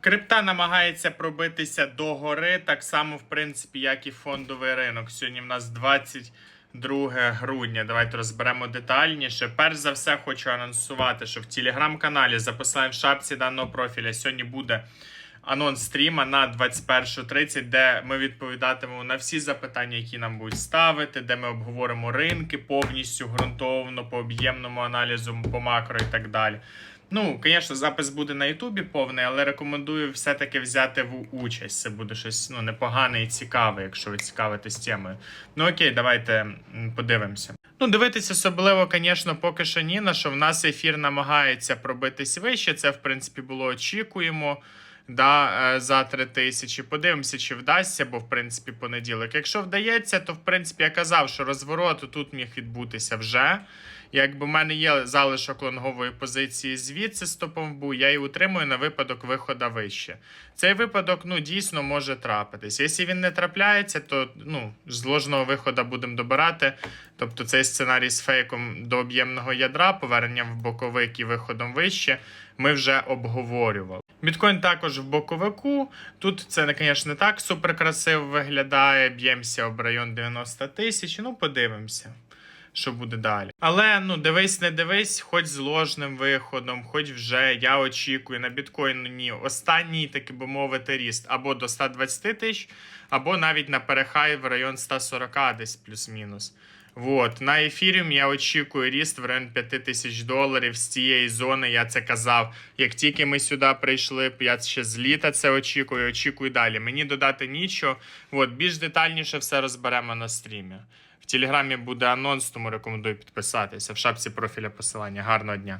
Крипта намагається пробитися до гори, так само, в принципі, як і фондовий ринок. Сьогодні в нас 22 грудня. Давайте розберемо детальніше. Перш за все, хочу анонсувати, що в телеграм-каналі за посиланням в шапці даного профіля сьогодні буде анонс стріма на 21.30, де ми відповідатимемо на всі запитання, які нам будуть ставити, де ми обговоримо ринки повністю ґрунтовно, по об'ємному аналізу, по макро і так далі. Ну, звісно, запис буде на Ютубі повний, але рекомендую все-таки взяти в участь. Це буде щось ну, непогане і цікаве, якщо ви цікавитесь темою. Ну окей, давайте подивимося. Ну, дивитися особливо, звісно, поки що ні на що. В нас ефір намагається пробитись вище. Це, в принципі, було очікуємо. Да, е, за 3 тисячі. Подивимося, чи вдасться, бо в принципі понеділок. Якщо вдається, то в принципі я казав, що розворот тут міг відбутися вже. Якби в мене є залишок лонгової позиції звідси стопом в бу, я її утримую на випадок виходу вище. Цей випадок ну, дійсно може трапитись. Якщо він не трапляється, то ну, з ложного виходу будемо добирати. Тобто цей сценарій з фейком до об'ємного ядра, поверненням в боковик і виходом вище, ми вже обговорювали. Біткоін також в боковику. Тут це, звісно, не так супер красиво виглядає. Б'ємося об район 90 тисяч. Ну, подивимося що буде далі. Але ну дивись, не дивись, хоч з ложним виходом, хоч вже я очікую на біткоїні останній, так би мовити, ріст або до 120 тисяч, або навіть на перехай в район 140 десь плюс-мінус. Вот. На ефіріум я очікую ріст в район 5 тисяч доларів з цієї зони. Я це казав. Як тільки ми сюди прийшли, я ще з літа це очікую, очікую далі. Мені додати нічого. От, більш детальніше все розберемо на стрімі. В телеграмі буде анонс, тому рекомендую підписатися. В шапці профіля посилання. Гарного дня.